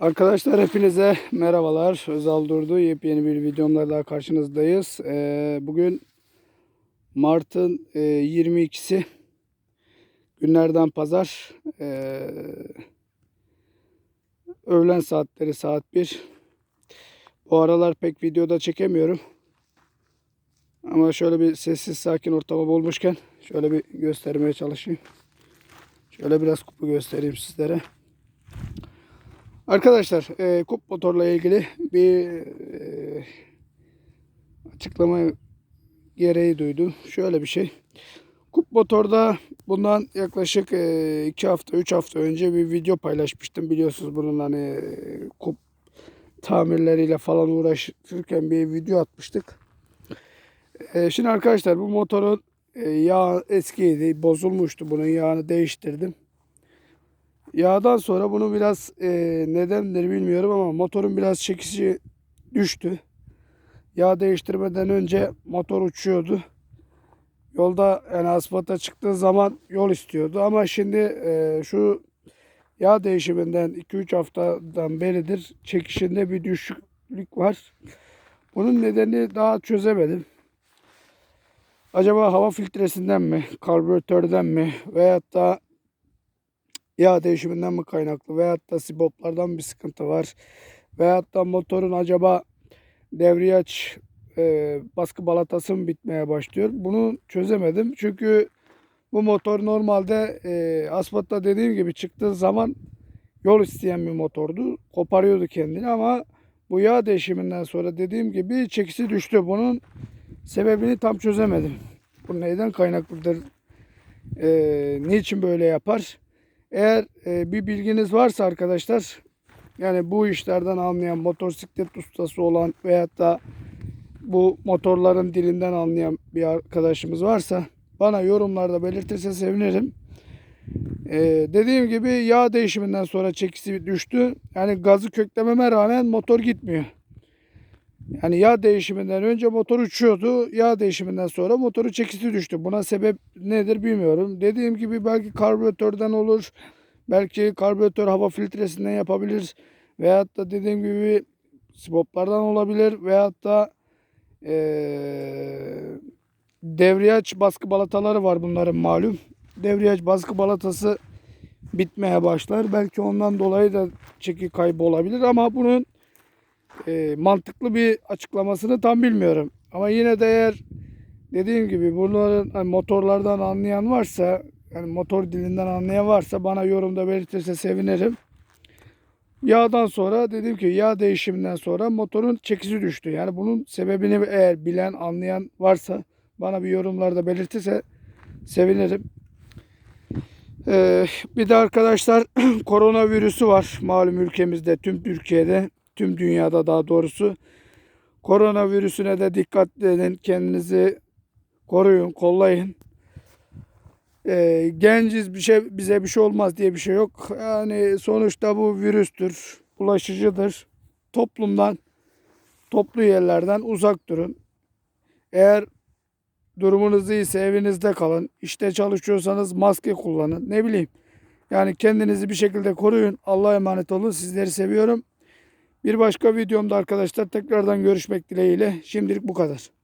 Arkadaşlar hepinize merhabalar. Özal Durdu. Yepyeni bir videomla daha karşınızdayız. Ee, bugün Mart'ın e, 22'si günlerden pazar. Ee, öğlen saatleri saat 1. Bu aralar pek videoda çekemiyorum. Ama şöyle bir sessiz sakin ortama bulmuşken şöyle bir göstermeye çalışayım. Şöyle biraz kupu göstereyim sizlere. Arkadaşlar e, kup motorla ilgili bir e, açıklama gereği duydum. Şöyle bir şey. Kup motorda bundan yaklaşık 2 hafta 3 hafta önce bir video paylaşmıştım. Biliyorsunuz bunun hani e, kup tamirleriyle falan uğraşırken bir video atmıştık. E, şimdi arkadaşlar bu motorun e, yağ eskiydi, bozulmuştu. Bunun yağını değiştirdim. Yağdan sonra bunu biraz e, nedendir bilmiyorum ama motorun biraz çekişi düştü. Yağ değiştirmeden önce motor uçuyordu. Yolda yani asfalta çıktığı zaman yol istiyordu ama şimdi e, şu yağ değişiminden 2-3 haftadan beridir çekişinde bir düşüklük var. Bunun nedeni daha çözemedim. Acaba hava filtresinden mi, karbüratörden mi veyahut da yağ değişiminden mi kaynaklı veyahut da siboplardan bir sıkıntı var? Veyahut da motorun acaba devriyaj e, baskı balatası mı bitmeye başlıyor? Bunu çözemedim. Çünkü bu motor normalde e, asfaltta dediğim gibi çıktığı zaman yol isteyen bir motordu. Koparıyordu kendini ama bu yağ değişiminden sonra dediğim gibi çekisi düştü. Bunun sebebini tam çözemedim. Bu neyden kaynaklıdır? E, niçin böyle yapar eğer e, bir bilginiz varsa arkadaşlar yani bu işlerden anlayan motosiklet ustası olan veyahut da bu motorların dilinden anlayan bir arkadaşımız varsa bana yorumlarda belirtirse sevinirim. Ee, dediğim gibi yağ değişiminden sonra çekisi düştü. Yani gazı köklememe rağmen motor gitmiyor. Yani yağ değişiminden önce motor uçuyordu. Yağ değişiminden sonra motoru çekisi düştü. Buna sebep nedir bilmiyorum. Dediğim gibi belki karbüratörden olur. Belki karbüratör hava filtresinden yapabilir. Veyahut da dediğim gibi siboplardan olabilir. Veyahut da ee, devriyaj baskı balataları var bunların malum. Devriyaj baskı balatası bitmeye başlar. Belki ondan dolayı da çeki kaybı olabilir ama bunun e, mantıklı bir açıklamasını tam bilmiyorum. Ama yine de eğer dediğim gibi bunların hani motorlardan anlayan varsa yani motor dilinden anlayan varsa bana yorumda belirtirse sevinirim. Yağdan sonra dedim ki yağ değişiminden sonra motorun çekisi düştü. Yani bunun sebebini eğer bilen anlayan varsa bana bir yorumlarda belirtirse sevinirim. Ee, bir de arkadaşlar koronavirüsü var malum ülkemizde tüm Türkiye'de tüm dünyada daha doğrusu. Koronavirüsüne de dikkat edin kendinizi koruyun kollayın. Ee, genciz bir şey bize bir şey olmaz diye bir şey yok. Yani sonuçta bu virüstür, bulaşıcıdır. Toplumdan, toplu yerlerden uzak durun. Eğer durumunuz iyiyse evinizde kalın. İşte çalışıyorsanız maske kullanın. Ne bileyim. Yani kendinizi bir şekilde koruyun. Allah'a emanet olun. Sizleri seviyorum. Bir başka videomda arkadaşlar tekrardan görüşmek dileğiyle. Şimdilik bu kadar.